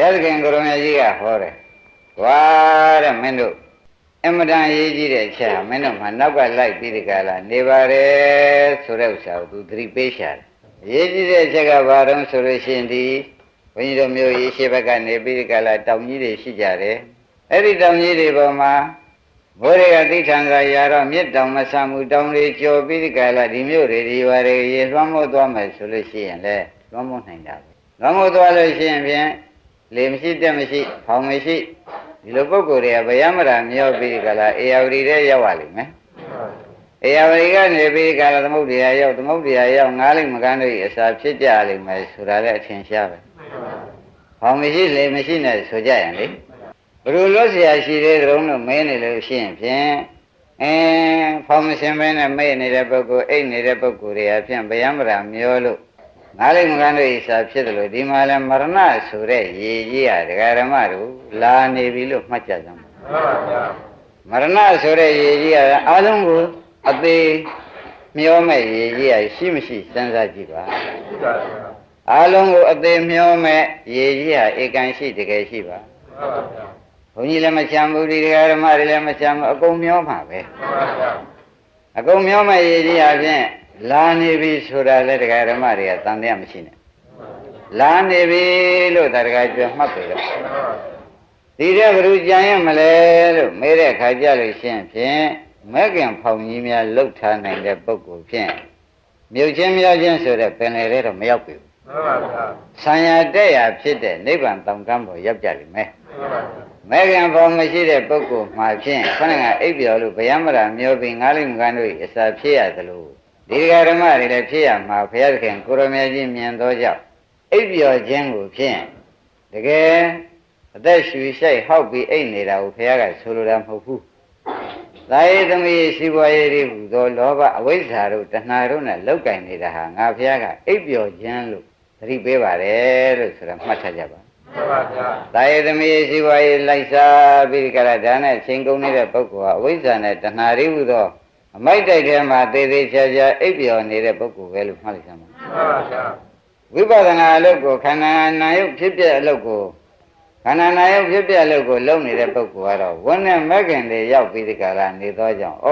ရားသခင်ကိုရမကြီးကဟောတယ်။ဝါတဲ့မင်းတို့အမတန်ရေးကြီးတဲ့အချက်ဟာမင်းတို့မှနောက်ကလိုက်ပြီးဒီကလာနေပါရဲဆိုတဲ့ဥစ္စာကိုသူသတိပေးရှာတယ်။ရေးကြီးတဲ့အချက်ကဘာတုံးဆိုလို့ရှိရင်ဒီဘုန်းကြီးတို့မျိုးရေးရှိဘက်ကနေပြီးဒီကလာတောင်ကြီးတွေရှိကြတယ်။အဲ့ဒီတောင်ကြီးတွေပေါ်မှာဘိုးတွေကသိထံကရာတော့မြစ်တောင်မဆာမှုတောင်တွေကြော်ပြီးဒီကလာဒီမျိုးတွေဒီဝါတွေရေလွှမ်းမိုးသွားမယ်ဆိုလို့ရှိရင်လေလွှမ်းမိုးနိုင်တာပဲ။လွှမ်းမိုးသွားလို့ရှိရင်ဖြင့် လေမရှိတက်မရှိဖောင်မရှိဒီလိုပုံကိုယ်တွေကဗျမရာမြောပြီးဒီကလာအေယာဝတီတဲ့ရောက်ပါလိမ့်မယ်။အေယာဝတီကနေပြီးဒီကလာသမုဒ္ဒရာရောက်သမုဒ္ဒရာရောက်ငားလိမ့်မကန်းတို့အစာဖြစ်ကြလိမ့်မယ်ဆိုတာလည်းအထင်ရှားပဲ။ဖောင်မရှိလေမရှိနဲ့ဆိုကြရင်လေဘယ်လိုလို့ဆရာရှိသေးတုံးလို့မင်းနေလို့ရှိရင်ဖြင့်အဲဖောင်မရှင်ပဲနဲ့မေ့နေတဲ့ပုဂ္ဂိုလ်အိတ်နေတဲ့ပုဂ္ဂိုလ်တွေအဖြစ်ဗျမရာမျောလို့ ငါးလိမ့်မကန်းတို့ဣစာဖြစ်တယ်လို့ဒီမှာလဲမရဏဆိုတဲ့ရေကြီးရဒကာရမတို့လာနေပြီလို့မှတ်ကြစမ်းပါမှန်ပါဗျာမရဏဆိုတဲ့ရေကြီးရအားလုံးကိုအသေးမျောမဲ့ရေကြီးရရှိမရှိစဉ်းစားကြည့်ပါရှိပါဗျာအားလုံးကိုအသေးမျောမဲ့ရေကြီးရဧကန်ရှိတကယ်ရှိပါမှန်ပါဗျာဘုန်းကြီးလည်းမချမ်းဘူးဒီဒကာရမတွေလည်းမချမ်းဘူးအကုန်မျောမှာပဲမှန်ပါဗျာအကုန်မျောမဲ့ရေကြီးရဖြင့် လာနေပြီဆိုတာလည်းဒကာရမတွေကတန်တရားမရှိနဲ့လာနေပြီလို့တရကကြွမှတ်ပြီတော့ဒီတဲ့ဘ누구ကြံရမလဲလို့မေးတဲ့အခါကြလို့ရှင်းဖြင့်မဲခင်ဖောင်ကြီးများလှုပ်ထားနိုင်တဲ့ပုဂ္ဂိုလ်ဖြင့်မြုပ်ချင်းမြောက်ချင်းဆိုတဲ့ပင်လေတဲ့တော့မရောက်ပြီဘူးမှန်ပါဗျာဆံရတဲ့ရဖြစ်တဲ့နိဗ္ဗာန်တောင်ကမ်းပေါ်ရောက်ကြလိမ့်မယ်မှန်ပါဗျာမဲခင်ဖောင်မရှိတဲ့ပုဂ္ဂိုလ်မှာဖြင့်ခဏကအိပ်ပျော်လို့ဗျာမရာမျောပြီးငားလိမ့်မကန်တို့၏အစာဖြစ်ရသလို ဒီဃာဓမ္မတွေလည်းဖြစ်ရမှာဘုရားသခင်ကိုရမေကြီးမြင်သောကြောင့်အိပ်ပျော်ခြင်းကိုဖြင့်တကယ်အသက်ရှူရှိုက်ဟောက်ပြီးအိတ်နေတာကိုဘုရားကဆိုလိုတာမဟုတ်ဘူး။သာယေသမီးရှိပွားရေးတွေဟူသောလောဘအဝိဇ္ဇာတို့တဏှာတို့နဲ့လောက်ကင်နေတာဟာငါဘုရားကအိပ်ပျော်ခြင်းလို့သတိပေးပါတယ်လို့ဆိုတာမှတ်ထားကြပါမှန်ပါဗျာ။သာယေသမီးရှိပွားရေးလိုက်စားပြီးကြတာဒါနဲ့ချိန်ကုန်နေတဲ့ပုဂ္ဂိုလ်ဟာအဝိဇ္ဇာနဲ့တဏှာတွေဟူသော အမိုက်တိုက်ထဲမှာသေးသေးချာချာအိပ်ပျော်နေတဲ့ပုဂ္ဂိုလ်ပဲလို့မှတ်လိုက်စမ်းပါမှန်ပါဗျာဝိပဿနာအလုပ်ကိုခန္ဓာနာယုတ်ဖြစ်ပြအလုပ်ကိုခန္ဓာနာယုတ်ဖြစ်ပြအလုပ်ကိုလုပ်နေတဲ့ပုဂ္ဂိုလ်ကတော့ဝန်းနဲ့မက္ခင်တွေရောက်ပြီးဒီကလာနေသောကြောင့်ဩ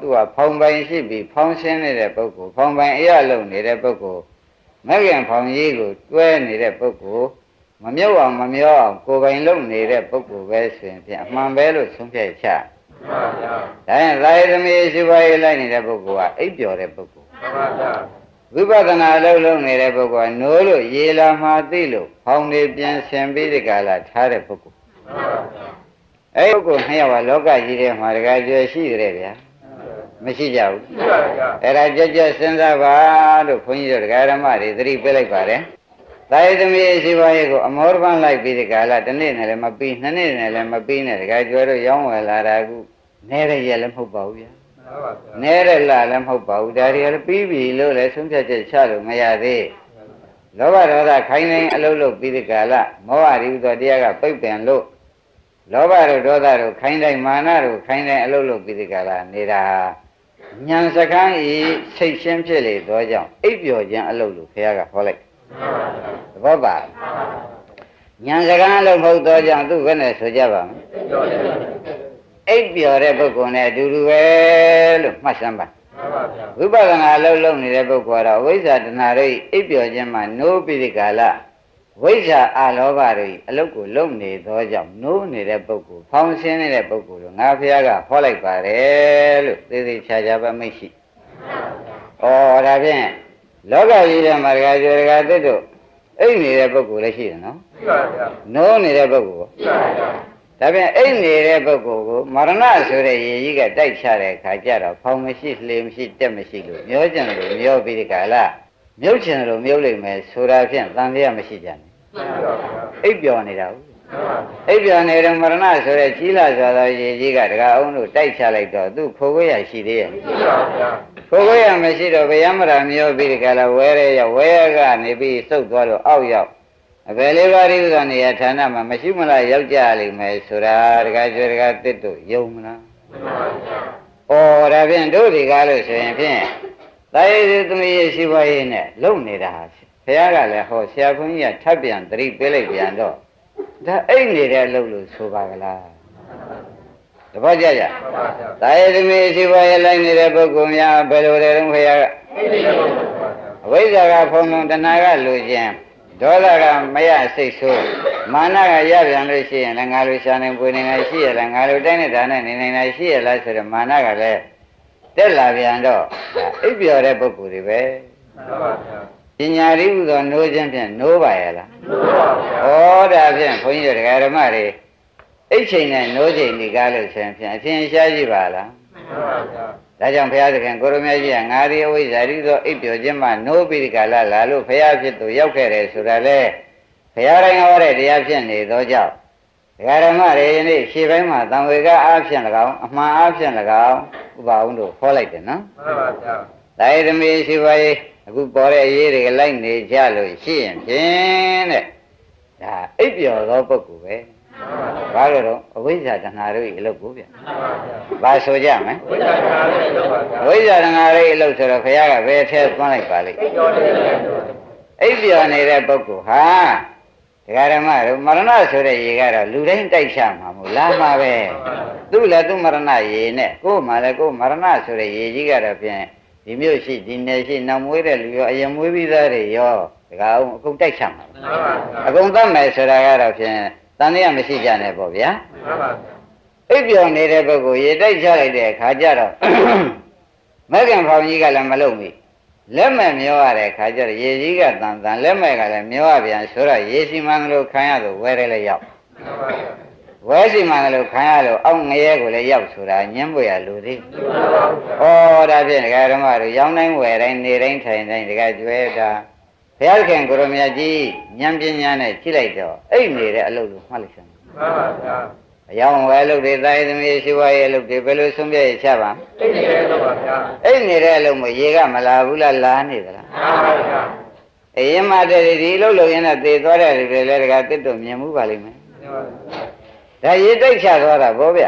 သူကဖောင်ပိုင်ရှိပြီးဖောင်ရှင်းနေတဲ့ပုဂ္ဂိုလ်ဖောင်ပိုင်အရာလုပ်နေတဲ့ပုဂ္ဂိုလ်မက္ခင်ဖောင်ကြီးကိုတွဲနေတဲ့ပုဂ္ဂိုလ်မမြုပ်အောင်မမျောအောင်ကိုယ်ပိုင်လုပ်နေတဲ့ပုဂ္ဂိုလ်ပဲဆိုရင်ဖြင့်အမှန်ပဲလို့ဆုံးဖြတ်ချ မှန်ပါဗျာဒါရင်သာယသမီးရှိပါရေးလိုက်နေတဲ့ပုဂ္ဂိုလ်ကအိပ်ပျော်တဲ့ပုဂ္ဂိုလ်မှန်ပါဗျာဝိပဿနာအလုပ်လုပ်နေတဲ့ပုဂ္ဂိုလ်ကနိုးလို့ရေလာမှသိလို့ဖောင်းနေပြန်ဆင်ပြီးဒီကလာထားတဲ့ပုဂ္ဂိုလ်မှန်ပါဗျာအဲ့ဒီပုဂ္ဂိုလ်နှစ်ယောက်ကလောကကြီးထဲမှာတကယ်ကျွရှိကြတယ်ဗျာမရှိကြဘူးရှိပါဗျာအဲ့ဒါကြက်ကြက်စဉ်းစားပါလို့ခွန်ကြီးတို့တရားဓမ္မတွေသတိပေးလိုက်ပါတယ် သာယသမီးရှိပါရဲ့ကိုအမောရပန်းလိုက်ပြီးဒီကလာတစ်နေ့နဲ့လည်းမပြီးနှစ်နေ့နဲ့လည်းမပြီးနဲ့တကယ်ကျွတို့ရောင်းဝယ်လာတာကူနဲရရဲ့လည်းမဟုတ်ပါဘူးဗျာမှန်ပါဗျာနဲရလာလည်းမဟုတ်ပါဘူးဒါတွေလည်းပြီးပြီလို့လည်းဆုံးဖြတ်ချက်ချလို့မရသေးဘူးလောဘဒေါသခိုင်းတိုင်းအလုံးလုံးပြီးဒီကလာမောဟရိဥသောတရားကပိတ်ပင်လို့လောဘတို့ဒေါသတို့ခိုင်းတိုင်းမာနတို့ခိုင်းတိုင်းအလုံးလုံးပြီးဒီကလာနေတာဉာဏ်စကန်းဤစိတ်ရှင်းဖြစ်လေသောကြောင့်အိပ်ပျော်ခြင်းအလုံးလို့ဘုရားကဟောလိုက်မှန်ပါဗျာ သဘောပါဉာဏ်စကန်းအလုံးမဟုတ်သောကြောင့်သူ့ဘယ်နဲ့ဆိုကြပါမလဲပြောတယ်မှန်အိပ်ပျော်တဲ့ပုဂ္ဂိုလ်နဲ့အတူတူပဲလို့မှတ်စမ်းပါပါဗျာဝိပဿနာအလုံးလုံးနေတဲ့ပုဂ္ဂိုလ်ကတော့ဝိဇ္ဇာတဏှာတို့အိပ်ပျော်ခြင်းမှာနိုးပြီးဒီကလာဝိဇ္ဇာအလောဘတို့အလုတ်ကိုလုံနေသောကြောင့်နိုးနေတဲ့ပုဂ္ဂိုလ်ဖောင်းဆင်းနေတဲ့ပုဂ္ဂိုလ်တို့ငါဖះကဟောလိုက်ပါတယ်လို့သေသေးချာချာပဲမိတ်ရှိ။ဩဒါဖြင့် လောကကြီးထဲမှာဒကာကျော်ဒကာသစ်တို့အိပ်နေတဲ့ပုဂ္ဂိုလ်လည်းရှိတယ်နော်ရှိပါဗျာ။နိုးနေတဲ့ပုဂ္ဂိုလ်ရှိပါဗျာဒါဖြင့်အိတ်နေတဲ့ပုဂ္ဂိုလ်ကိုမရဏဆိုတဲ့ရေကြီးကတိုက်ချတဲ့အခါကျတော့ဖောင်မရှိလှေမရှိတက်မရှိလို့မျောကျင်လို့မျောပြီးဒီကလာမြုပ်ချင်လို့မြုပ်လိမ့်မယ်ဆိုတာဖြင့်တန်တရားမရှိကြနဲ့ရှိပါဗျာအိပ်ပျော်နေတာဟုတ်မှန်ပါ အိပ်ပျော်နေတော့မရဏဆိုတဲ့ကြီးလာစွာသောရေကြီးကတကအောင်လို့တိုက်ချလိုက်တော့သူခိုးခွေးရရှိသေးရဲ့ရှိပါဗျာခိုးခွေးရမရှိတော့ဗျာမရာမျောပြီးဒီကလာဝဲရဲရောက်ဝဲရကနေပြီးစုပ်သွားလို့အောက်ရောက်အဘယ်လေးပါးဒီဥစ္စာနေရာဌာနမှာမရှိမလားရောက်ကြလိမ့်မယ်ဆိုတာတကယ်ကျွဲတကယ်တစ်တို့ယုံမလားမှန်ပါဗျာ။ဩဒါဖြင့်တို့ဒီကားလို့ဆိုရင်ဖြင့်တာယေသသမီးရဲ့ရှိပါရေးနဲ့လုံနေတာဟာဘုရားကလည်းဟောဆရာဘုန်းကြီးကထပ်ပြန်သတိပေးလိုက်ပြန်တော့ ဒါအိတ်နေတဲ့အလုပ်လို့ဆိုပါကလားတပတ်ကြကြမှန်ပါဗျာတာယသမီးရှိပါရဲ့လိုက်နေတဲ့ပုဂ္ဂိုလ်များဘယ်လိုလဲတော့ခရကအိတ်နေတဲ့ပုဂ္ဂိုလ်ပါဗျာအဝိဇ္ဇာကဖုံလုံးတဏှာကလူချင်းဒေါသကမရစိတ်ဆိုးမာနကရပြန်လို့ရှိရင်လည်းငါလိုရှာနေပွေနေငါရှိရလားငါလိုတိုင်းနေတာနဲ့နေနေတာရှိရလားဆိုတော့မာနကလည်းတက်လာပြန်တော့ဒါအိပ်ပျော်တဲ့ပုဂ္ဂိုလ်တွေပဲမှန်ပါဗျာပညာရည်ဟူသောနိုးခြင်းဖြင့်နိုးပါရဲ့လားမှန်ပါဗျာဩ ဒါဖြင့်ဘုန်းကြီးတို့တရားဓမ္မတွေအိတ်ချိန်နဲ့နိုးချိန်ဒီကားလို့ဆိုရင်ဖြင့်အချင်းရှားကြည့်ပါလားမှန်ပါဗျာဒါကြောင့်ဘုရားသခင်ကိုရမကြီးကငါဒီအဝိဇ္ဇာရိသောအိပ်ပျော်ခြင်းမှနိုးပြီးဒီကာလလာလို့ဘုရားဖြစ်သူရောက်ခဲ့တယ်ဆိုတာလေဘုရားတိုင်းဟောတဲ့တရားဖြစ်နေသောကြောင့်တရားဓမ္မတွေယနေ့ရှေ့ပိုင်းမှာသံဝေကအားဖြင့်၎င်းအမှန်အားဖြင့်၎င်းဥပအောင်တို့ခေါ်လိုက်တယ်နော်မှန်ပါဗျာဒါရသမီးရှိပါရဲ့အခုပေါ်တဲ့အရေးတွေကလိုက်နေကြလို့ရှိရင်ဖြင့်တဲ့ ဒါအိပ်ပျော်သောပုဂ္ဂိုလ်ပဲမှန်ပါဗျာဘာလို့တော့အဝိဇ္ဇာတဏှာတို့၏အလုပ်ကိုဗျမှန်ပါဗျာဘာဆိုကြမလဲဝိဇ္ဇာကာလေးတော့ပါဗျာအဝိဇ္ဇာတဏှာတို့၏အလုပ်ဆိုတော့ဘုရားကဘယ်ထဲသွန်းလိုက်ပါလိမ့်အိတ်တော်နေတဲ့ပုဂ္ဂိုလ်အိပ်ပျော်နေတဲ့ပုဂ္ဂိုလ်ဟာဒကာရမတို့မရဏဆိုတဲ့ရေကတော့လူတိုင်းတိုက်ချမှာမို့လားမှာပဲသူ့လည်းသူ့မရဏရေနဲ့ကိုယ်မှလည်းကိုယ်မရဏဆိုတဲ့ရေကြီးကတော့ဖြင့်ဒီမျိုးရှိဒီနယ်ရှိနောက်မွေးတဲ့လူရောအရင်မွေးပြီးသားတွေရော ဒကာအောင်အကုန်တိုက်ချမှာမှန်ပါဗျာအကုန်သတ်မယ်ဆိုတာကတော့ဖြင့်တန်တရားမရှိကြနဲ့ပေါ့ဗျာမှန်ပါဗျာအိပ်ပျော်နေတဲ့ပုဂ္ဂိုလ်ရေတိုက်ချလိုက်တဲ့အခါကျတော့မဂ္ဂင်ဖောင်ကြီးကလည်းမလုံဘူးလက်မဲ့မျောရတဲ့အခါကျတော့ရေကြီးကတန်တန်လက်မဲ့ကလည်းမျောရပြန်ဆိုတော့ရေစီမံကလေးခံရလို့ဝဲရဲလည်းရောက်မှန်ပါဗျာဝဲစီမံကလေးခံရလို့အောက်ငရဲကိုလည်းရောက်ဆိုတာညင်းပွေရလူသေးမှန်ပါဗျာဩဒါဖြင့်ဒကာဓမ္မတို့ရောင်းတိုင်းဝယ်တိုင်းနေတိုင်းထိုင်တိုင်းဒကာကျွဲတာ ဘုရားခင်ကိုရမကြီးဉာဏ်ပညာနဲ့ကြည့်လိုက်တော့အိတ်နေတဲ့အလုပ်လို့မှတ်လိုက်စမ်းမှန်ပါဗျာအယောင်ဝယ်လုပ်တွေတာယသမီးရှိဝါရဲ့လုပ်တွေဘယ်လိုဆုံးပြရချပါအိတ်နေတဲ့တော့ပါဗျာအိတ်နေတဲ့အလုပ်မရေကမလာဘူးလားလာနေသလားမှန်ပါဗျာအရင်မှတည်းဒီအလုပ်လုပ်ရင်တော့သေသွားတဲ့လူတွေလည်းတကတစ်တုံမြင်မှုပါလိမ့်မယ်မှန်ပါဗျာဒါရေတိုက်ချသွားတာဗောဗျ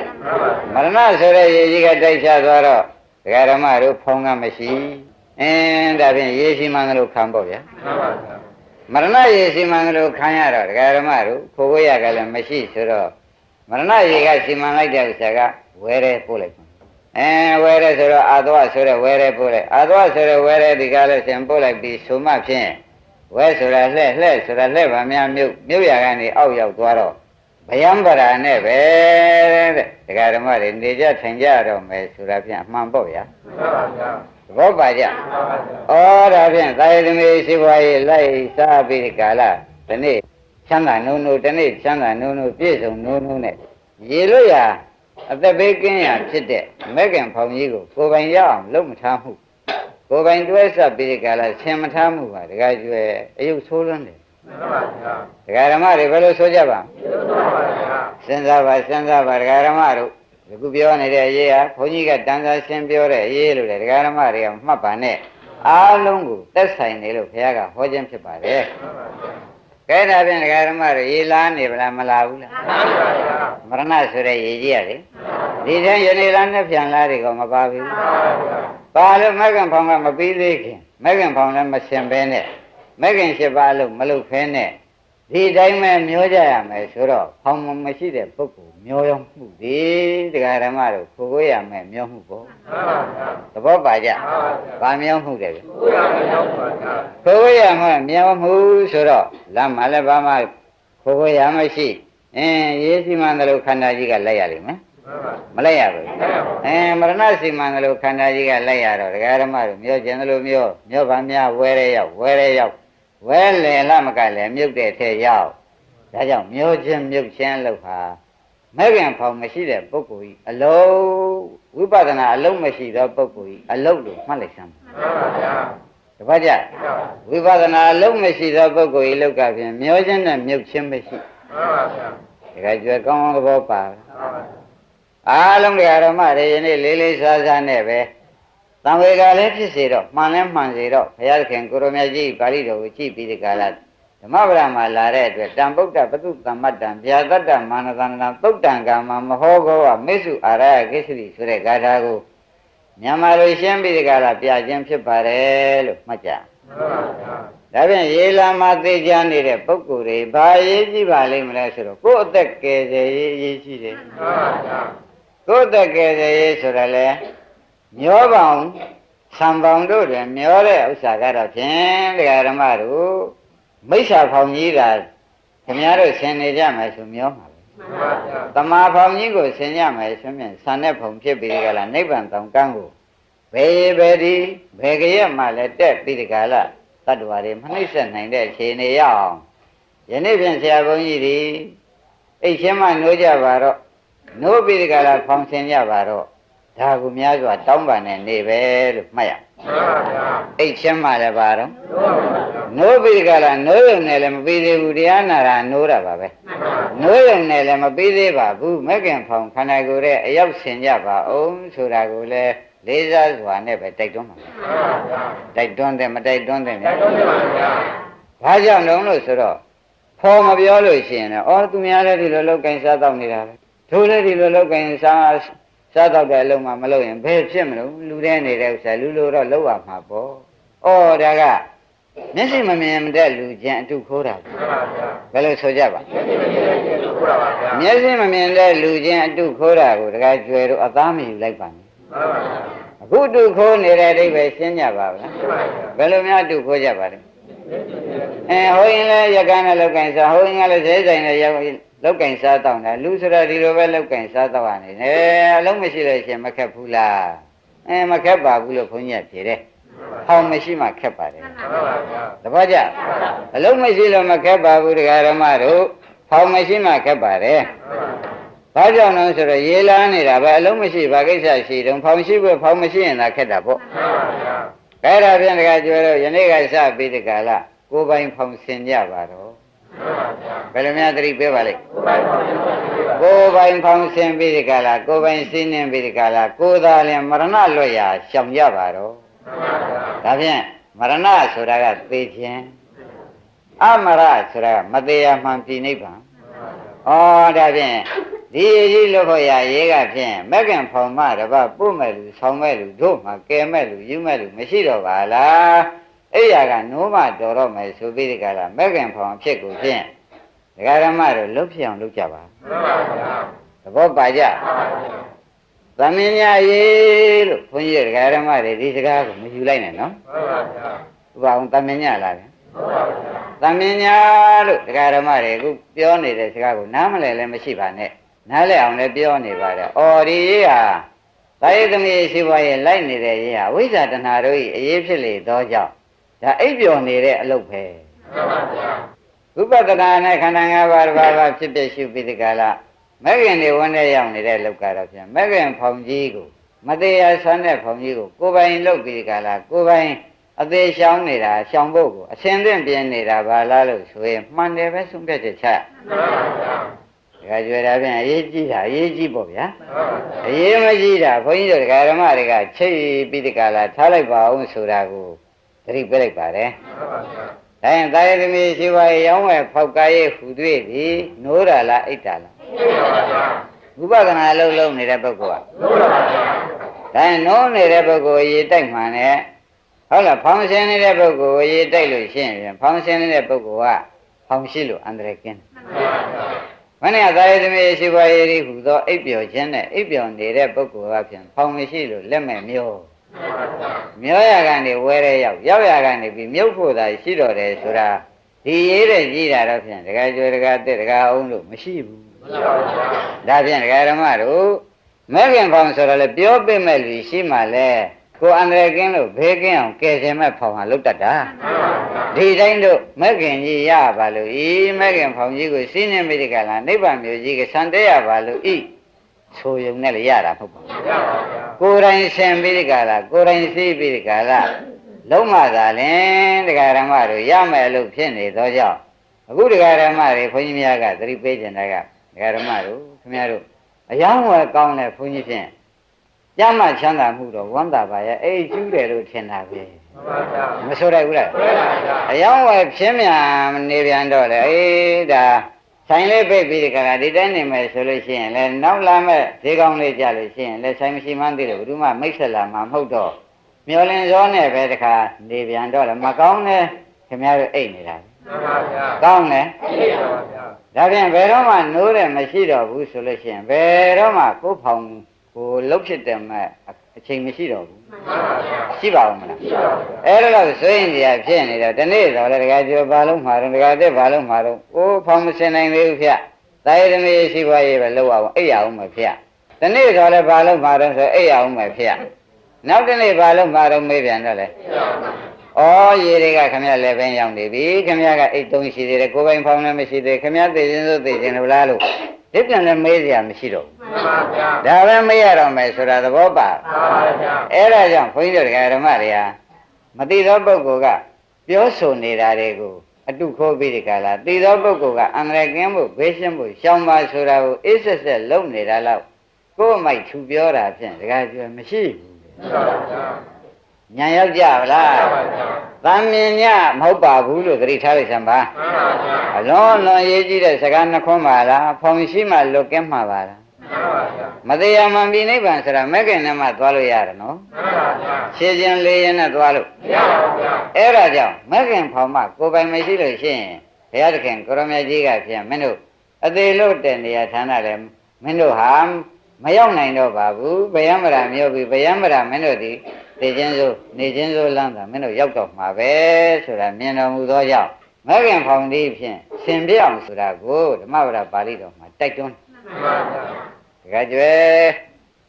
မှန်ပါမရဏဆိုတဲ့ရေကြီးကတိုက်ချသွားတော့ဒကာဓမ္မတို့ဖုံးကမရှိ အင်းဒါဖြင့်ရေရှိမှန်လို့ခံပေါ့ဗျာမှန်ပါဗျာမရဏရေရှိမှန်လို့ခံရတော့ဒကာဓမ္မတို့ခိုးဝဲရကလည်းမရှိဆိုတော့မရဏရေကရှိမှန်လိုက်တဲ့ဥစ္စာကဝဲရဲပို့လိုက်အဲဝဲရဲဆိုတော့အာသဝဆိုတဲ့ဝဲရဲပို့လိုက်အာသဝဆိုတဲ့ဝဲရဲဒီကားလို့ရှင်ပို့လိုက်ပြီးဆိုမှဖြင့်ဝဲဆိုတာလှဲ့လှဲ့ဆိုတာလှဲ့ပါများမြုပ်မြုပ်ရကနေအောက်ရောက်သွားတော့ဗယံပရာနဲ့ပဲတဲ့ဒကာဓမ္မတွေနေကြထိုင်ကြတော့မယ်ဆိုတာဖြင့်အမှန်ပေါ့ဗျာမှန်ပါဗျာသ ဘောပါကြမှန်ပါဗျာဩဒါဖြင့်သာယသမီးရှိပွားရေးလိုက်စားပြီးဒီကာလဒီနေ့ချမ်းသာနှုံနှုံဒီနေ့ချမ်းသာနှုံနှုံပြည့်စုံနှုံနှုံနဲ့ရေလို့ရအသက်ဘေးကင်းရဖြစ်တဲ့မဲခင်ဖောင်ကြီးကိုကိုယ်ပိုင်ရအောင်လုပ်မထားမှုကိုယ်ပိုင်တွဲဆက်ပြီးဒီကာလဆင်မထားမှုပါတကယ်ကျွဲအယုတ်ဆိုးလွန်းတယ်မှန်ပါဗျာဒကာဓမ္မတွေဘယ်လိုဆိုကြပါဒီလိုတော့ပါဗျာစဉ်းစားပါစဉ်းစားပါဒကာဓမ္မတို့ ဒီခုပြောနေတဲ့အရေးဟာဘုန်းကြီးကတန်ခါရှင်းပြောတဲ့အရေးလို့လေဒကာဓမ္မတွေကမှတ်ပါနဲ့အားလုံးကိုသက်ဆိုင်နေလို့ဘုရားကဟောခြင်းဖြစ်ပါတယ်မှန်ပါဗျာကဲဒါဖြင့်ဒကာဓမ္မတို့ရေလားနေဗလားမလားဘူးလားမှန်ပါဗျာမရဏဆိုတဲ့ရေကြီးရတယ်ဒီတန်းယနေ့လားနှစ်ပြန်လားတွေကမပါဘူးမှန်ပါဗျာပါလို့မဂ္ဂင်ဖောင်ကမပြီးသေးခင်မဂ္ဂင်ဖောင်လည်းမရှင်ဘဲနဲ့မဂ္ဂင်၈ပါးလို့မလုပ်ဖဲနဲ့ဒီတိုင်းပဲမျောကြရမယ်ဆိုတော့ဖောင်မရှိတဲ့ပုဂ္ဂိုလ် မျောရောမှုဒီတရားဓမ္မတို့ကိုကိုရမယ်မျောမှုပေါ့မှန်ပါဗျာသဘောပါကြမှန်ပါဗျာဗာမျောမှုတယ်ဗျကိုယ်ရမယ်ရောက်ပါဗျာကိုကိုရမယ်မျောမှုဆိုတော့လမ်းမှာလည်းဘာမှကိုကိုရမရှိအင်းရေးစီမံတယ်လို့ခန္ဓာကြီးကလိုက်ရလိမ့်မယ်မှန်ပါမလိုက်ရဘူးအဲ့ပါအဲမရဏစီမံတယ်လို့ခန္ဓာကြီးကလိုက်ရတော့ဒကာဓမ္မတို့မျောကျင်တယ်လို့မျောမျောပါများဝဲရဲရောက်ဝဲရဲရောက်ဝဲလေလမကလည်းမြုပ်တဲ့ထဲရောက်ဒါကြောင့်မျောခြင်းမြုပ်ခြင်းလို့ဟာ မဲ့ခင်ဖောင်မရှိတဲ့ပုဂ္ဂိုလ်ကြီးအလုံးဝိပဿနာအလုံးမရှိသောပုဂ္ဂိုလ်ကြီးအလုံးလို့မှတ်လိုက်စမ်းမှန်ပါဗျာတပတ်ကြမှန်ပါဝိပဿနာအလုံးမရှိသောပုဂ္ဂိုလ်ကြီးလောက်ကဖြင့်မျောခြင်းနဲ့မြုပ်ခြင်းမရှိမှန်ပါဗျာဒကာကျွဲကောင်းကောင်းသဘောပါမှန်ပါဗျာအားလုံးတရားဓမ္မတွေယနေ့လေးလေးစားစားနဲ့ပဲတံဝေကလည်းဖြစ်စေတော့မှန်လဲမှန်စေတော့ဘုရားသခင်ကိုရမကြီးပါဠိတော်ကိုကြည့်ပြီးဒီကလာ ဓမ္မပဒမှာလာတဲ့အတွက်တံပုဒ္ဒပတုသမ္မတ္တံဗျာတတ္တမာနသန္တံသုတ်တံကာမမဟောကောဝမေစုအာရယကိစ္စရိဆိုတဲ့ဂါထာကိုမြန်မာလိုရှင်းပြီးဒီကလာပြခြင်းဖြစ်ပါတယ်လို့မှတ်ကြမှန်ပါဗျာဒါဖြင့်ရေလာမှာသိကြနေတဲ့ပုဂ္ဂိုလ်တွေဘာရေးကြည့်ပါလိမ့်မလဲဆိုတော့ကိုယ့်အသက်ကယ်ဆယ်ရေးအရေးရှိတယ်မှန်ပါဗျာကိုယ့်အသက်ကယ်ဆယ်ရေးဆိုတော့လေမျောပေါင်ဆံပေါင်တို့တွင်မျောတဲ့ဥစ္စာကတော့ဖြင့်တရားဓမ္မတို့ မိစ္ဆာဖောင်ကြီးတာခင်ဗျားတို့ဆင်နေကြမယ်ဆိုမျောမှာပဲမှန်ပါဗျာတမာဖောင်ကြီးကိုဆင်ကြမယ်ဆိုမြင်ဆန်တဲ့ဖုံဖြစ်ပြီးကြလားနိဗ္ဗာန်တောင်ကန်းကိုဘယ်ဘယ်ဒီဘယ်ကရက်မှလည်းတက်ပြီးဒီကလာတတ္တဝါတွေမနှိမ့်ဆက်နိုင်တဲ့အခြေအနေရအောင်ယနေ့ဖြင့်ဆရာဘုန်းကြီးဒီအိတ်ချင်းမှနိုးကြပါတော့နိုးပြီးဒီကလာဖောင်ဆင်ကြပါတော့ဒါကူများစွာတောင်းပန်တဲ့နေပဲလို့မှတ်ရ မှန်ပါဗျာအိတ်ချင်းမှလည်းပါတော့ဟုတ်ပါဗျာနိုးပြီးဒီကလာနိုးရုံနဲ့လည်းမပြီးသေးဘူးတရားနာတာနိုးတာပါပဲမှန်ပါနိုးရုံနဲ့လည်းမပြီးသေးပါဘူးမက်ကင်ဖောင်ခန္ဓာကိုယ်ရဲ့အရောက်ဆင်ကြပါအောင်ဆိုတာကိုလည်းလေးစားစွာနဲ့ပဲတိုက်တွန်းပါမှန်ပါဗျာတိုက်တွန်းတယ်မတိုက်တွန်းတယ်တိုက်တော့ပါဗျာဘာကြောင့်လုံးလို့ဆိုတော့ဖော်မပြောလို့ရှိရင်လည်းအော်သူများလည်းဒီလိုလောက်ကင်စားတော့နေတာပဲတို့လည်းဒီလိုလောက်ကင်စား စားတော့တဲ့အလုံးမှမလုပ်ရင်ဘယ်ဖြစ်မလို့လူတဲ့နေတဲ့ဥစ္စာလူလိုတော့လောက်ရမှာပေါ့အော်ဒါကမျက်စိမမြင်တဲ့လူချင်းအတုခိုးတာမှန်ပါဗျာဘယ်လိုဆိုကြပါဒီနေ့ဒီနေ့လို့ပြောတာပါဗျာမျက်စိမမြင်တဲ့လူချင်းအတုခိုးတာကိုတခါကျွယ်တော့အသားမယူလိုက်ပါနဲ့မှန်ပါဗျာအခုအတုခိုးနေတဲ့အဓိပ္ပာယ်ရှင်းကြပါဗလားမှန်ပါဗျာဘယ်လိုများအတုခိုးကြပါလဲအဲဟိုရင်လည်းရကန်းနဲ့လောက်ကင်စားဟိုရင်ကလည်းဈေးဆိုင်နဲ့ရောက် လောက်ကင်စားတောင်းတာလူဆိုတာဒီလိုပဲလောက်ကင်စားတော့ရနေတယ်အလုံးမရှိလို့ရှင်မခက်ဘူးလားအဲမခက်ပါဘူးလို့ခွန်ကြီးကဖြေတယ်ဟောင်းမရှိမှခက်ပါတယ်မှန်ပါဗျာတပည့်ကြအလုံးမရှိလို့မခက်ပါဘူးတရားဓမ္မတို့ဟောင်းမရှိမှခက်ပါတယ်ဘာကြောင့်လဲဆိုတော့ရေလာနေတာပဲအလုံးမရှိဘာကိစ္စရှိတုံးဖောင်ရှိဖို့ဖောင်မရှိရင်သာခက်တာပေါ့မှန်ပါဗျာခဲဒါဖြင့်တခါကျွဲတော့ယနေ့ကစပြီးဒီကလာကိုယ်ပိုင်ဖောင်ဆင်ကြပါတော့မှန်ပါဗျာ ဘယ်လိုများသတိပေးပါလိမ့်ကိုယ်ပိုင်ပါဘုရားကိုယ်ပိုင်ဖောင်ဆင်ပြီးဒီကလာကိုယ်ပိုင်စီးနှင်းပြီးဒီကလာကိုယ်သာလျှင်မရဏလွတ်ရာရှောင်ကြပါတော့မှန်ပါဗျာဒါဖြင့်မရဏဆိုတာကသေခြင်းအမရဆိုတာကမသေးရမှန်ပြည်နိဗ္ဗာန်ဩဒါဖြင့်ဒီအကြီးလို့ဖို့ရရေးကဖြင့်မက်ကင်ဖောင်မတပတ်ပို့မဲ့လူဆောင်းမဲ့လူတို့မှကဲမဲ့လူယူမဲ့လူမရှိတော့ပါလား အဲ့ရကနိုးမတော်တော့မယ်ဆိုပြီးဒီကလာမက်ကင်ဖောင်ဖြစ်ကိုဖြင့်ဒကာရမတို့လှုပ်ဖြစ်အောင်လုပ်ကြပါမှန်ပါဗျာသဘောပါကြမှန်ပါဗျာသမင်းများရေးလို့ခွန်ကြီးဒကာရမတွေဒီစကားကိုမယူလိုက်နဲ့နော်မှန်ပါဗျာဥပအောင်သမင်းညလာတယ်မှန်ပါဗျာသမင်းညာလို့ဒကာရမတွေအခုပြောနေတဲ့စကားကိုနားမလဲလည်းမရှိပါနဲ့နားလဲအောင်လည်းပြောနေပါတယ်။အော်ဒီရေးဟာသာယသမီးရှိပါရဲ့လိုက်နေတဲ့ရေးဟာဝိဇ္ဇာတဏှာတို့၏အရေးဖြစ်လေသောကြောင့် ဒါအိပ်ပျော်နေတဲ့အလုပ်ပဲမှန်ပါဗျာ။ဥပဒနာနဲ့ခန္ဓာ၅ပါးတစ်ပါးပါဖြစ်ဖြစ်ရှုပြီးဒီကလာမဂ္ဂင်တွေဝန်ထဲရောက်နေတဲ့အလုပ်ကတော့ဖြင့်မဂ္ဂင်ဖောင်ကြီးကိုမတရားဆန်းတဲ့ဖောင်ကြီးကိုကိုယ်ပိုင်လုပ်ပြီးဒီကလာကိုယ်ပိုင်အသေးရှောင်းနေတာရှောင်းဖို့ကိုအစင်သင့်ပြင်းနေတာဘာလားလို့ဆိုရင်မှန်တယ်ပဲဆုံးဖြတ်ချက်ချမှန်ပါဗျာဒကာကျွေတာဖြင့်အရေးကြီးတာအရေးကြီးပေါ့ဗျာမှန်ပါဗျာအရေးမကြီးတာဘုန်းကြီးတို့ဒကာဓမ္မတွေကချိတ်ပြီးဒီကလာထားလိုက်ပါအောင်ဆိုတာကိုသ တိပေးလိုက်ပါတယ်မှန်ပါဗျာ။ဒါရင်တာယသမီးရှိပါရဲ့ရောင်းဝယ်ဖောက်ကားရဲ့ဟူတွေ့သည်နိုးတာလားအိတ်တာလားမှန်ပါဗျာဥပဒနာအလုံးလုံးနေတဲ့ပုဂ္ဂိုလ်ကလို့ပါဗျာဒါရင်နိုးနေတဲ့ပုဂ္ဂိုလ်ရေတိုက်မှန်နဲ့ဟုတ်လားဖောင်ဆင်းနေတဲ့ပုဂ္ဂိုလ်ရေတိုက်လို့ရှိရင်ဖောင်ဆင်းနေတဲ့ပုဂ္ဂိုလ်ကဖောင်ရှိလို့အန္တရာယ်ကင်းတယ်မှန်ပါဗျာမနေ့ကသာယသမီးရှိပါရဲ့ဒီဟူသောအိပ်ပျော်ခြင်းနဲ့အိပ်ပျော်နေတဲ့ပုဂ္ဂိုလ်ကဖြင့်ဖောင်မရှိလို့လက်မဲ့မျိုး မှန်ပါဗျာမျောရကနေဝဲရဲရောက်ရောက်ရကနေပြီးမြုပ်ဖို့သာရှိတော်တယ်ဆိုတာဒီရေးတဲ့ကြီးတာတော့ဖြင့်တကယ်ကြွယ်တကယ်တက်တကယ်အောင်လို့မရှိဘူးမှန်ပါဗျာဒါဖြင့်ဒကာဓမ္မတို့မဲခင်ဖောင်ဆိုတော့လေပြောပြမဲ့လူရှိမှလဲကိုအန္တရာယ်ကင်းလို့ဘေးကင်းအောင်ကယ်ခြင်းမဲ့ဖောင်ဟာလုတ်တတ်တာမှန်ပါဗျာဒီတိုင်းတို့မဲခင်ကြီးရပါလို့ဤမဲခင်ဖောင်ကြီးကိုစီးနေမိဒီကလာနိဗ္ဗာန်မျိုးကြီးကဆန်တဲ့ရပါလို့ဤ ဆိုယုံနဲ့လေရတာမဟုတ်ပါဘူးရပါဗျာကိုယ်တိုင်ဆင်ပြီးဒီကလာကိုယ်တိုင်စီးပြီးဒီကလာလုံးမသာလင်တရားဓမ္မတို့ရမယ်လို့ဖြစ်နေသောကြောင့်အခုတရားဓမ္မတွေဘုန်းကြီးများကသတိပေးကြတာကတရားဓမ္မတို့ခင်ဗျားတို့အယောင်းဝယ်ကောင်းတဲ့ဘုန်းကြီးဖြင့်ကြမ်းမှချမ်းသာမှုတော့ဝမ်းသာပါရဲ့အေးကျူးတယ်လို့ထင်တာပဲမှန်ပါဗျာမဆိုရဘူးလားဆွဲပါဗျာအယောင်းဝယ်ဖြင်းမြန်နေပြန်တော့လေအေးဒါ ဆိုင်လေးပိတ်ပြီးဒီကလာဒီတိုင်းနေမယ်ဆိုလို့ရှိရင်လည်းနောက်လာမဲ့ဈေးကောင်းလေးကြလို့ရှိရင်လည်းဆိုင်မရှိမှန်းသိတယ်ဘယ်သူမှမိတ်ဆက်လာမှာမဟုတ်တော့မျောလင်းစောနဲ့ပဲတခါနေပြန်တော့လေမကောင်းတဲ့ခင်ဗျားတို့အိတ်နေတာမှန်ပါဗျာကောင်းတယ်ရှိပါပါဗျာဒါဖြင့်ဘယ်တော့မှနိုးတယ်မရှိတော့ဘူးဆိုလို့ရှိရင်ဘယ်တော့မှကိုယ်ဖောင်ကိုလှုပ်ဖြစ်တယ်မဲ့အချိန်မရှိတော့ဘူးမှန်ပါဗျာ ရှိပါဦးမလားရှိပါပါဗျာအဲ့ဒါတော့ဆိုရင်ဒီဟာဖြစ်နေတော့ဒီနေ့တော့လေတခါကျော်ဘာလုံးမှာတော့တခါတက်ဘာလုံးမှာတော့ကိုယ်ဖောင်မစင်နိုင်သေးဘူးဗျ။တာရသမီးရှိပါရဲ့ပဲလောက်အောင်အိပ်ရအောင်မဗျ။ဒီနေ့တော့လေဘာလုံးမှာတော့ဆိုအိပ်ရအောင်မဗျ။နောက်တစ်နေ့ဘာလုံးမှာတော့မေးပြန်တော့လေရှိပါပါဩရေတွေကခမရလည်းပဲရောက်နေပြီခမရကအိတ်သုံးရှိသေးတယ်ကိုယ်ပိုင်ဖောင်းလည်းမရှိသေးခမရသိချင်းစိုးသိချင်းလို့လားလို့ ဒီပြန်လည်းမေးစရာမရှိတော့ဘူးမှန်ပါဗျာဒါပဲမေးရတော့မယ်ဆိုတာသဘောပါမှန်ပါဗျာအဲ့ဒါကြောင့်ဘုန်းကြီးတို့ဓမ္မတွေဟာမသိသောပုဂ္ဂိုလ်ကပြောဆိုနေတာတွေကိုအတုခိုးပြီးဒီကလာသိသောပုဂ္ဂိုလ်ကအန္တရာယ်ကင်းဖို့ဘေးရှင်းဖို့ရှောင်ပါဆိုတာကိုအစ်ဆက်ဆက်လုပ်နေတာတော့ကိုယ်အမိုက်ထူပြောတာဖြင့်တကယ်ပြောမရှိဘူးရှိပါပါဗျာ ညာရောက်ကြဗလားရှိပါပါဗျာသံမြင်ညမဟုတ်ပါဘူးလို့သတိထားလိုက်စမ်းပါမှန်ပါဗျာအလုံးလွန်ရေးကြည့်တဲ့စကားနှခွန်းပါလားဖောင်ရှိမှလွတ်ကင်းမှာပါလားမှန်ပါဗျာမတရားမှန်ပြီနိဗ္ဗာန်ဆိုတာမဲ့ခင်နဲ့မှသွားလို့ရတယ်နော်မှန်ပါဗျာခြေချင်းလေးရင်နဲ့သွားလို့မရပါဘူးဗျာအဲ့ဒါကြောင့်မဲ့ခင်ဖောင်မှကိုယ်ပိုင်မရှိလို့ရှိရင်ဘုရားသခင်ကိုရမကြီးကပြန်မင်းတို့အသေးလို့တဲ့နေရာဌာနလည်းမင်းတို့ဟာမရောက်နိုင်တော့ပါဘူးဗယံမရာမြို့ပြီဗယံမရာမင်းတို့ဒီ နေချင်းစိုးနေချင်းစိုးလမ်းတာမင်းတို့ရောက်တော့မှာပဲဆိုတာမြင်တော်မူသောကြောင့်မဲ့ခင်ဖောင်ဒီဖြင့်ရှင်ပြအောင်ဆိုတာကိုဓမ္မဝရပါဠိတော်မှာတိုက်တွန်းမှန်ပါဗျာတကယ်ကျွဲ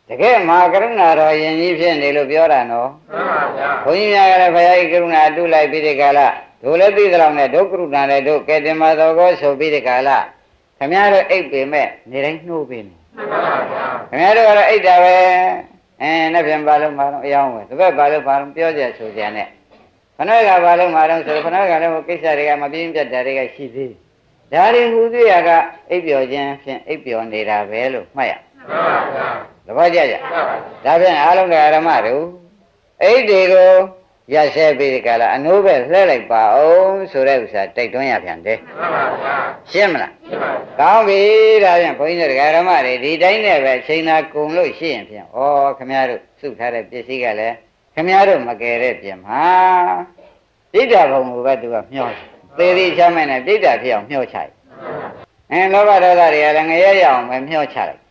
တကယ်မဟာကရုဏာတော်ယင်ကြီးဖြစ်နေလို့ပြောတာနော်မှန်ပါဗျာဘုန်းကြီးများကလည်းဘုရားကြီးကရုဏာတုလိုက်ပြီးဒီကလာတို့လည်းသိသလောက်နဲ့ဒုက္ကရုဏာလည်းတို့ကဲတင်မတော်ကိုဆိုပြီးဒီကလာခမရတို့အိပ်ပေမဲ့နေတိုင်းနှိုးပေးနေမှန်ပါဗျာခမရတို့ကတော့အိပ်တာပဲ အဲနှစ်ပြန်ပါလို့မတော့အယောင်းပဲတစ်ပတ်ပါလို့ပါလို့ပြောကြဆိုကြနဲ့ခဏကပါလို့မတော့ဆိုတော့ခဏကလည်းကိစ္စတွေကမပြင်းပြတ်တာတွေကရှိသေးတယ်ဒါတွေဟူသေးရကအိပ်ပျော်ခြင်းဖြင့်အိပ်ပျော်နေတာပဲလို့မှတ်ရမှန်ပါဗျာသဘောကျကြမှန်ပါဗျာဒါဖြင့်အားလုံးဓမ္မတို့အိတ်တွေကို ရဆဲပြီးဒီကလာအနိုးပဲလှဲလိုက်ပါအောင်ဆိုတဲ့ဥစ္စာတိုက်တွန်းရပြန်တယ်မှန်ပါဗျာရှင်းမလားရှိပါဗျာကောင်းပြီဒါဖြင့်ဘုန်းကြီးတို့ဓမ္မတွေဒီတိုင်းနဲ့ပဲချိန်သာကုံလို့ရှိရင်ဖြင့်ဩခမည်းတော်စုထားတဲ့ပစ္စည်းကလည်းခမည်းတော်မကယ်တဲ့ပြင်မှာပြိတ္တာဘုံကိုပဲသူကမျှောသေးသေးချမ်းမဲ့နဲ့ပြိတ္တာဖြစ်အောင်မျှောချလိုက်အင်းလောဘဒေါသတွေကလည်းငရဲရအောင်ပဲမျှောချလိုက်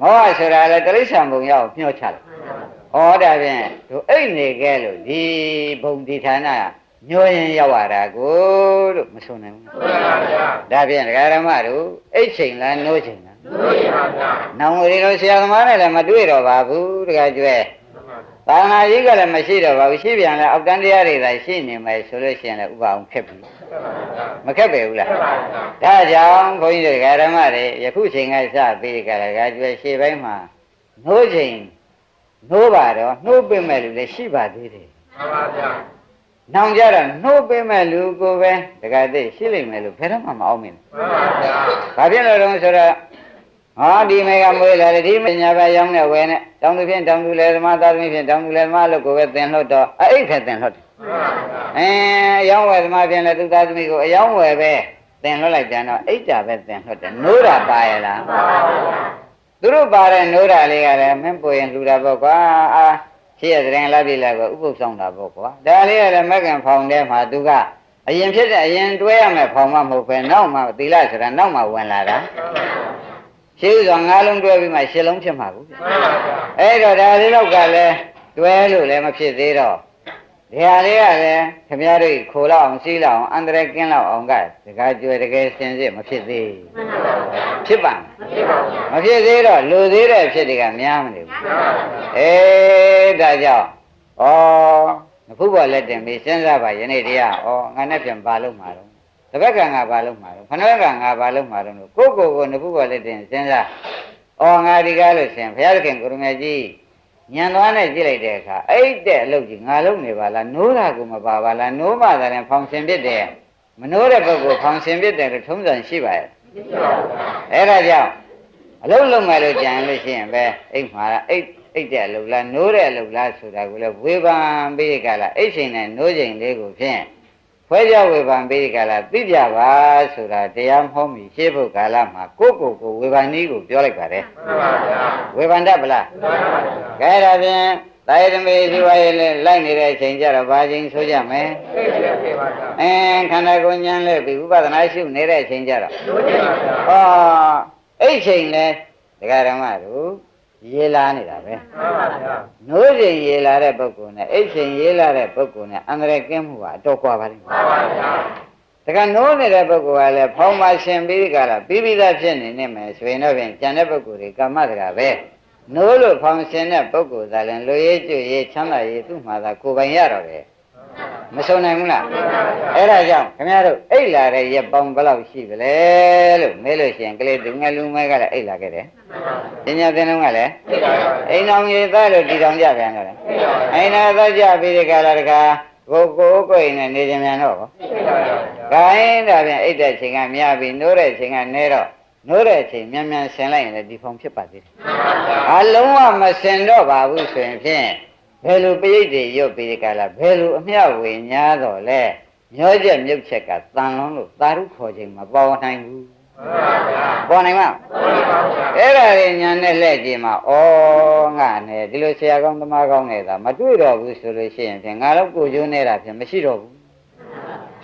မောဟဆိုတာလည်းတိရစ္ဆာန်ဘုံရအောင်မျှောချလိုက် ဩဒါဖြင့်သူအိတ်နေခဲ့လို့ဒီဘုံဒီဌာနညှိုးရင်ရောက်လာတာကိုလို့မဆိုနိုင်ဘူးမှန်ပါဗျာဒါဖြင့်ဒကာရမတို့အိတ်ချိန်လားနိုးချိန်လားလို့ရှိပါဗျာနောင်ရီတို့ဆရာသမားနဲ့လည်းမတွေ့တော့ပါဘူးဒကာကျွဲသာသနာကြီးကလည်းမရှိတော့ပါဘူးရှိပြန်လဲအောက်တန်းတရားတွေသာရှိနေမယ်ဆိုလို့ရှိရင်လည်းဥပအောင်ခက်ပြီမခက်ပဲဘူးလားမှန်ပါဗျာဒါကြောင့်ဘုန်းကြီးတို့ဒကာရမတွေယခုချိန်ကစပြီးကြဒကာကျွဲရှေ့ပိုင်းမှာနိုးချိန် နိုးပါတော့နှိုးပြမဲ့လူလည်းရှိပါသေးတယ်မှန်ပါဗျာ။နောင်ကြတော့နှိုးပေးမဲ့လူကိုပဲတခါတည်းရှိလိမ့်မယ်လို့ဘယ်တော့မှမအောင်မင်းမှန်ပါဗျာ။ဘာဖြစ်လို့လဲဆိုတော့ဟာဒီမေကမွေးလာတယ်ဒီမညာပဲရောင်းနေဝယ်နဲ့တောင်းသူဖြင့်တောင်းသူလေသမားသားသမီးဖြင့်တောင်းသူလေသမားလို့ကိုပဲသင်လွတ်တော့အဲ့ဖက်သင်လွတ်တယ်မှန်ပါဗျာ။အဲအယောင်းဝယ်သမားဖြင့်လည်းသူသားသမီးကိုအယောင်းဝယ်ပဲသင်လွတ်လိုက်ပြန်တော့အိတ်တာပဲသင်လွတ်တယ်။နိုးတာပါရဲ့လားမှန်ပါဗျာ။ သူတို့ပါတဲ့နိုးတာလေးကလည်းမင်းပွေရင်လူတာပေါ့ကွာ။အာရှိရတဲ့လာပြီလားကွာဥပုပ်ဆောင်တာပေါ့ကွာ။ဒါလေးကလည်းမက်ကင်ဖောင်ထဲမှာသူကအရင်ဖြစ်တဲ့အရင်တွဲရမယ်ဖောင်မမဟုတ်ပဲနောက်မှသီလဆိုတာနောက်မှဝင်လာတာရှင်းဥစွာငါးလုံးတွဲပြီးမှရှစ်လုံးဖြစ်မှာကူမှန်ပါဗျာအဲ့တော့ဒါလေးတော့ကလည်းတွဲလို့လည်းမဖြစ်သေးတော့ ဒီဟာလေးကလည်းခင်ဗျားတို့ခိုးလောက်အောင်စီးလောက်အောင်အန္တရာယ်ကင်းလောက်အောင်ကတကားကျွဲတကယ်စင်စစ်မဖြစ်သေးမှန်ပါဗျာဖြစ်ပါမရှိပါဗျာမဖြစ်သေးတော့လူသေးတဲ့အဖြစ်တွေကများမနေဘူးမှန်ပါဗျာအေးဒါကြောင့်ဩခုဘောလက်တင်ပြီးစဉ်းစားပါယနေ့တရားဩငါနဲ့ပြန်ပါလို့မှာတော့တပတ်ကငါပါလို့မှာတော့ခဏကငါပါလို့မှာတော့ကိုကိုကိုနှစ်ခုဘောလက်တင်စဉ်းစားဩငါဒီကားလို့ရှင်ဘုရားသခင်ကိုရမကြီး ညံသွားနဲ့ကြည့်လိုက်တဲ့အခါအဲ့တဲ့အလုပ်ကြီးငါလုပ်နေပါလားနိုးတာကိုမပါပါလားနိုးမှသာရင်ဖောင်ဆင်ပြစ်တယ်မနိုးတဲ့ပုဂ္ဂိုလ်ဖောင်ဆင်ပြစ်တယ်လို့ထုံးစံရှိပါရဲ့ရှိပါဗျာအဲ့ဒါကြောင့်အလုံးလုံးမယ်လို့ကြံလို့ရှိရင်ပဲအိတ်မှာအိတ်အိတ်တဲ့အလုပ်လားနိုးတဲ့အလုပ်လားဆိုတာကိုလည်းဝေဖန်ပြီးဒီကလာအိတ်ချိန်နဲ့နိုးချိန်လေးကိုဖြင့် ဖွဲကြဝေဖန်ပြီးဒီကလာသိကြပါဆိုတာတရားမဟုတ်မီရှေ့ဖို့ကာလမှာကိုယ့်ကိုယ်ကိုဝေဖန်နည်းကိုပြောလိုက်ပါတယ်မှန်ပါဗျာဝေဖန်တတ်ပလားမှန်ပါဗျာကဲဒါဖြင့်တာယတမေဇီဝရေလည်းလိုက်နေတဲ့အချိန်ကျတော့ဘာချိန်ဆိုကြမယ်သိတယ်ပြေပါဗျာအင်းခန္ဓာကိုယ်ဉာဏ်လဲပြီးဥပဒနာရှုနေတဲ့အချိန်ကျတော့တို့ကြပါဗျာဟောအဲ့ချိန်လဲဒကာဓမ္မတို့ ရေလာနေတာပဲမှန်ပါဗျာနိုးချိန်ရေလာတဲ့ပုဂ္ဂိုလ်နဲ့အဲ့ချိန်ရေလာတဲ့ပုဂ္ဂိုလ်နဲ့အန္တရာယ်ကင်းမှုကအတော့ကွာပါလိမ့်မယ်မှန်ပါဗျာတခါနိုးနေတဲ့ပုဂ္ဂိုလ်ကလည်းဖောင်းပါရှင်ပြီးဒီကလာပြီးပြီးသားဖြစ်နေနေမယ်ဆိုရင်တော့ပြင်ကြံတဲ့ပုဂ္ဂိုလ်တွေကမ္မတကာပဲနိုးလို့ဖောင်းရှင်တဲ့ပုဂ္ဂိုလ်သာလည်းလူရေးကျွရေးချမ်းသာရေးသူ့မှာသာကိုယ်ပိုင်ရတော့တယ် မဆုံးနိုင်ဘူးလားအဲ့ဒါကြောင့်ခင်ဗျားတို့အိတ်လာတဲ့ရက်ပေါင်းဘယ်လောက်ရှိကြလဲလို့မေးလို့ရှိရင်ကလေးသူငယ်လူမဲကလည်းအိတ်လာခဲ့တယ်ပညာသင်လုံးကလည်းသိပါဗျာအိမ်တော်ကြီးသားလို့တည်တော်ကြပြန်တယ်သိပါဗျာအိမ်တော်သားကြပြီးဒီကလာတခါကိုကိုကိုယ်နဲ့နေကြမြန်တော့သိပါဗျာခိုင်းဒါပြန်အိတ်တဲ့ချိန်ကမြပြီနိုးတဲ့ချိန်ကနေတော့နိုးတဲ့ချိန်မြန်မြန်ဆင်လိုက်ရင်လည်းဒီဖုံဖြစ်ပါသေးတယ်မှန်ပါဗျာအလုံးဝမဆင်တော့ပါဘူးဆိုရင်ဖြင့် ဘယ်လိုပြိဋ္ဌိရွတ်ပြီးဒီကလာဘယ်လိုအမျှဝေညာတော့လဲမျောချက်မြုပ်ချက်ကတန်လုံးလို့သာဓုခေါ်ချိန်မပေါ်နိုင်ဘူးမှန်ပါဗျာပေါ်နိုင်မလားသိပါဗျာအဲ့ဒါတွေညာနဲ့လက်ကြည့်မှာဩငါနဲ့ဒီလိုဆရာကောင်းသမားကောင်းနေတာမတွေ့တော့ဘူးဆိုလို့ရှိရင်ဖြင့်ငါတော့ကိုကျိုးနေတာဖြင့်မရှိတော့ဘူး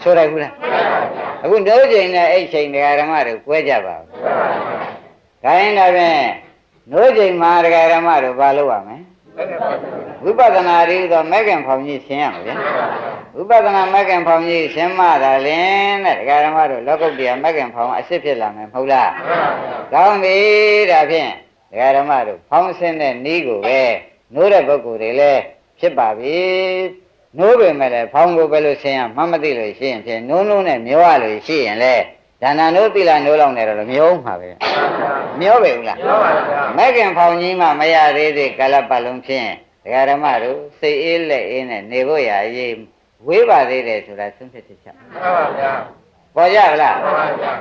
ဆိုလိုက်ဘူးလားအခုနှိုးချိန်နဲ့အဲ့ချိန်တရားဓမ္မတွေကွဲကြပါဘူးခိုင်းဒါဖြင့်နှိုးချိန်မှာတရားဓမ္မတွေဘာလုပ်ရမလဲ ဝိပဿနာရည်သောမဂ္ဂင်ဖောင်ကြီးရှင်းရမယ်ဗျာဝိပဿနာမဂ္ဂင်ဖောင်ကြီးရှင်းမှသာလင်တဲ့တရားဓမ္မတို့လောကုတ္တရာမဂ္ဂင်ဖောင်အစစ်ဖြစ်လာမယ်မဟုတ်လားကောင်းပြီဒါဖြင့်ဒကာဓမ္မတို့ဖောင်းဆင်းတဲ့ဤကိုပဲနိုးတဲ့ပုဂ္ဂိုလ်တွေလည်းဖြစ်ပါပြီနိုးပေမဲ့လည်းဖောင်းကိုပဲလို့ဆင်းရမှမသိလို့ရှိရင်ဖြင့်နိုးနိုးနဲ့မျောရလို့ရှိရင်လေ ဒါနနိုးတိလာနိုးလောက်နေတော့မျောမှာပဲမျောပဲဘူးလားမှန်ပါဗျာမဲ့ခင်ဖောင်းကြီးမှမရသေးသေးကာလပတ်လုံးဖြင့်ဒကာဓမ္မတို့စိတ်အေးလက်အေးနဲ့နေဖို့ရအရေးဝေးပါသေးတယ်ဆိုတာသုံးဖြတ်ချက်ချက်မှန်ပါဗျာပေါ်ကြဗလားမှန်ပါဗျာ